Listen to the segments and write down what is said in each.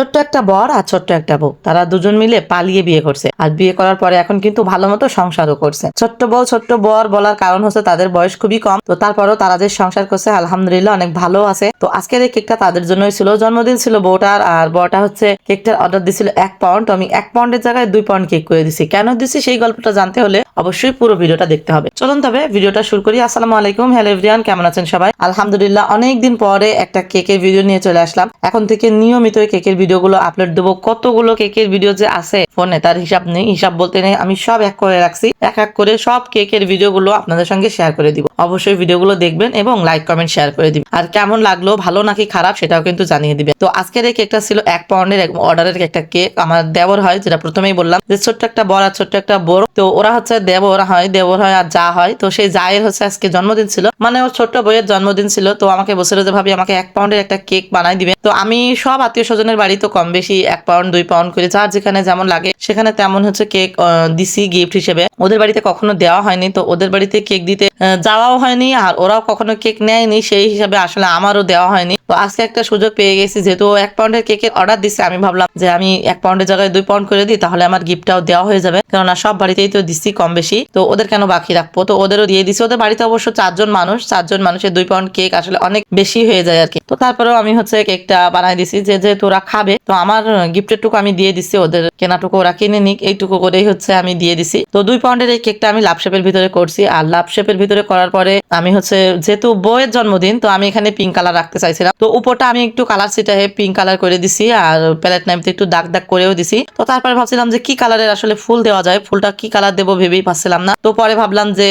ছোট্ট একটা বর আর ছোট্ট একটা বউ। তারা দুজন মিলে পালিয়ে বিয়ে করছে। আর বিয়ে করার পরে এখন কিন্তু ভালো মতো সংসারও করছে। ছোট্ট বউ, ছোট্ট বর বলার কারণ হচ্ছে তাদের বয়স খুবই কম। তো তারপরেও তারা যে সংসার করছে, আলহামদুলিল্লাহ অনেক ভালো আছে। তো আজকের এই কেকটা তাদের জন্যই ছিল। জন্মদিন ছিল বউটার আর বউটা হচ্ছে কেকটার অর্ডার দিছিল এক পাউন্ড। আমি এক পাউন্ডের জায়গায় দুই পাউন্ড কেক করে দিছি। কেন দিছি সেই গল্পটা জানতে হলে অবশ্যই পুরো ভিডিওটা দেখতে হবে। চলুন তবে ভিডিওটা শুরু করি। আসসালামু আলাইকুম। হ্যালো এভরিয়ান কেমন আছেন সবাই? আলহামদুলিল্লাহ অনেক দিন পরে একটা কেকের ভিডিও নিয়ে চলে আসলাম। এখন থেকে নিয়মিত কেকের ভিডিওগুলো আপলোড দেবো। কতগুলো কেকের ভিডিও যে আছে ফোনে, তার হিসাব নেই, হিসাব বলতে নেই, আমি সব এক করে রাখছি। এক এক করে সব কেকের ভিডিওগুলো আপনাদের সঙ্গে শেয়ার করে দিব। অবশ্যই ভিডিওগুলো দেখবেন এবং লাইক কমেন্ট শেয়ার করে দিবেন। আর কেমন লাগল, ভালো নাকি খারাপ, সেটাও কিন্তু জানিয়ে দিবেন। তো আজকের এই কেকটা ছিল এক পাউন্ডের অর্ডারের একটা কেক আমার দেবর হয়, যেটা প্রথমেই বললাম, যে ছোট্ট একটা বড় আর ছোট্ট একটা বড়। তো ওরা হচ্ছে দেবর হয় দেবর হয় আর যা হয়। তো সেই জায়ের হচ্ছে আজকে জন্মদিন ছিল। মানে ওর ছোট্ট বইয়ের জন্মদিন ছিল। তো আমাকে বসে যে, ভাবি, আমাকে এক পাউন্ডের একটা কেক বানাই দিবে। তো আমি সব আত্মীয় স্বজনের বাড়ি তো কম বেশি এক পাউন্ড, দুই পাউন্ড করে যার যেখানে যেমন লাগে। সেখানে তেমন হচ্ছে কেক দিছি গিফট হিসেবে। ওদের বাড়িতে কখনো দেওয়া হয়নি, তো ওদের বাড়িতে কেক দিতে যাওয়াও হয়নি, আর ওরাও কখনো কেক নেয়নি, সেই হিসাবে আসলে আমারও দেওয়া হয়নি। তো আজকে একটা সুযোগ পেয়ে গেছি, যেহেতু এক পাউন্ডের কেকের অর্ডার দিছে, আমি ভাবলাম যে আমি এক পাউন্ডের জায়গায় দুই পাউন্ড করে দিই, তাহলে আমার গিফটটাও দেওয়া হয়ে যাবে। কেননা সব বাড়িতেই তো দিচ্ছি কম বেশি, তো ওদের কেন বাকি রাখব? তো ওদেরও দিয়ে দিছি। ওদের বাড়িতে অবশ্য চারজন মানুষ, চারজন মানুষের দুই পাউন্ড কেক আসলে অনেক বেশি হয়ে যায় আর কি তো তারপরেও আমি হচ্ছে কেকটা বানাই দিছি, যে যেহেতু ওরা খাবে, তো আমার গিফটের টুকু আমি দিয়ে দিছি, ওদের কেনাটুকু ওরা কিনে নিক, এইটুকু করেই হচ্ছে আমি দিয়ে দিছি। তো দুই পাউন্ডের এই কেকটা আমি লাভ শেপের ভিতরে করছি, আর লাভ শেপের ভিতরে করার পরে আমি হচ্ছে, যেহেতু বইয়ের জন্মদিন, তো আমি এখানে পিঙ্ক কালার রাখতে চাইছিলাম। তো উপরটা আমি একটু কালার সিটাহে পিঙ্ক কালার করে দিছি আর প্যালেট নাইমতে একটু দাগ দাগ করেও দিছি। তো তারপরে ভাবছিলাম যে কি কালারের আসলে ফুল দেওয়া যায়, ফুলটা কি কালার দেবো ভেবেই পাচ্ছিলাম না। তো পরে ভাবলাম যে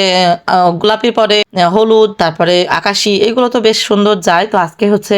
গোলাপি পরে হলুদ, তারপরে আকাশি, এগুলো তো বেশ সুন্দর যায়। তো আজকে হচ্ছে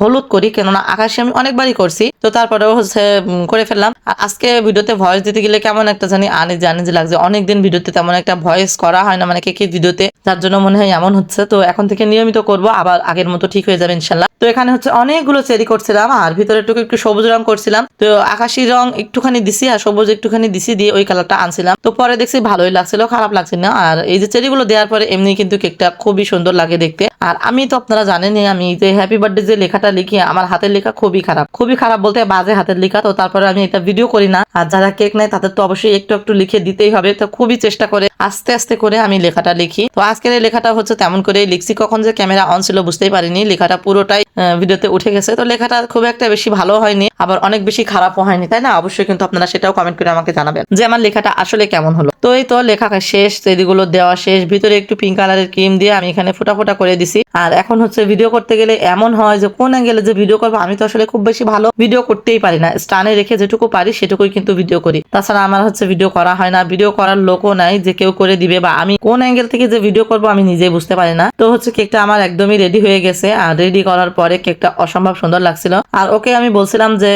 হলুদ করি, কেননা আকাশি আমি অনেকবারই করছি। তো তারপরেও হচ্ছে করে ফেললাম। আর আজকে ভিডিওতে ভয়েস দিতে গেলে কেমন একটা জানি আনি জানি যে লাগছে। অনেকদিন ভিডিওতে তেমন একটা ভয়েস করা হয় না মানে কে কে ভিডিওতে, যার জন্য মনে হয় এমন হচ্ছে। তো এখন থেকে নিয়মিত করব, আবার আগের মতো ঠিক হয়ে যাবে ইনশাল্লাহ। তো এখানে হচ্ছে অনেকগুলো চেরি করছিলাম, আর ভিতরে একটু একটু সবুজ রং করছিলাম। তো আকাশি রং একটুখানি দিছি, আর সবুজ একটুখানি দিছি দিয়ে ওই কালারটা আনছিলাম। তো পরে দেখছি ভালোই লাগছিল, খারাপ লাগছে না। আর এই যে চেরিগুলো দেওয়ার পরে এমনি কিন্তু কেকটা খুবই সুন্দর লাগে দেখতে। আর আমি তো আপনারা জানেনই, আমি যে হ্যাপি বার্থডে যে লেখাটা লিখি, আমার হাতের লেখা খুবই খারাপ। খুবই খারাপ বলতে বাজে হাতের লেখা, তো তারপরে আমি এটা ভিডিও করি না। আর যারা কেক নেয়, তাদের তো অবশ্যই একটু একটু লিখে দিতেই হবে। তো খুবই চেষ্টা করে, আস্তে আস্তে করে আমি লেখাটা লিখি। তো আজকের এই লেখাটা হচ্ছে তেমন করে লিখছি। কখন যে ক্যামেরা অন ছিল বুঝতেই পারিনি। লেখাটা পুরোটাই ভিডিওতে উঠে গেছে। তো লেখাটা খুব একটা বেশি ভালো হয়নি, আবার অনেক বেশি খারাপও হয়নি, তাই না? অবশ্যই কিন্তু আপনারা সেটাও কমেন্ট করে আমাকে জানাবেন যে আমার লেখাটা আসলে কেমন হলো। তো এই তো লেখা শেষ এদিগুলো দেওয়া শেষ। ভিতরে একটু পিঙ্ক কালারের ক্রিম দিয়ে আমি এখানে ফোটা ফোটা করে দিছি। আর এখন হচ্ছে ভিডিও করতে গেলে এমন হয় যে, কোন অ্যাঙ্গেলে যে ভিডিও করব, আমি তো আসলে খুব বেশি ভালো ভিডিও করতেই পারি না। স্টানে রেখে যেটুকু পারি, সেটুকুই কিন্তু ভিডিও করি। তাছাড়া আমার হচ্ছে ভিডিও করা হয় না। ভিডিও করার লোকও নাই যে কেউ করে দিবে বা আমি কোন অ্যাঙ্গেল থেকে যে ভিডিও করব, আমি নিজেই বুঝতে পারি না। তো হচ্ছে কেকটা আমার একদমই রেডি হয়ে গেছে। আর রেডি করার পরে কেকটা অসম্ভব সুন্দর লাগছিল। আর ওকে আমি বলছিলাম যে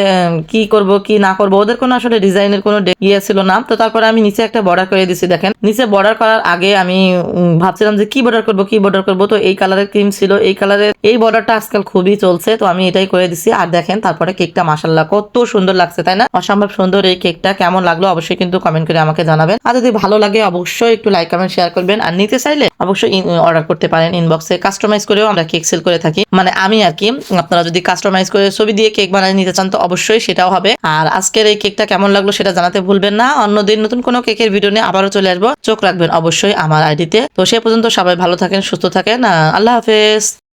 কি করব, কি না করব, ওদের কোনো আসলে ডিজাইনের কোনো ইয়ে ছিল না। তো তারপরে আমি নিচে একটা বর্ডার করে দিছি, দেখেন। নিচে বর্ডার করার আগে আমি ভাবছিলাম যে কি বর্ডার করব, কি বর্ডার করব, তো এই কালারের ক্রিম ছিল। এই কালারের এই বর্ডারটা আজকাল খুবই চলছে, তো আমি এটাই করে দিছি। আর দেখেন, তারপরে কেকটা মাসাল্লাহ কত সুন্দর লাগছে, তাই না? অসম্ভব সুন্দর এই কেকটা কেমন লাগল অবশ্যই কিন্তু কমেন্ট করে আমাকে জানাবেন। আর যদি ভালো লাগে, অবশ্যই একটু লাইক কমেন্ট শেয়ার করবেন। আর নিতে চাইলে অবশ্যই অর্ডার করতে পারেন ইনবক্সে কাস্টমাইজ করেও আমরা কেক সেল করে থাকি। মানে আমি আর কি, আপনারা যদি কাস্টমাইজ করে ছবি দিয়ে কেক বানিয়ে নিতে চান তো অবশ্যই সেটাও হবে। আর আজকের এই কেকটা কেমন লাগল সেটা জানাতে ভুলবেন না। অন্যদিন নতুন কোনো কেকের ভিডিও নিয়ে আবারও চলে আসব। চোখ রাখবেন অবশ্যই আমার আইডিতে তো। সে পর্যন্ত সবাই ভালো থাকেন, সুস্থ থাকেন। আল্লাহ হাফেজ।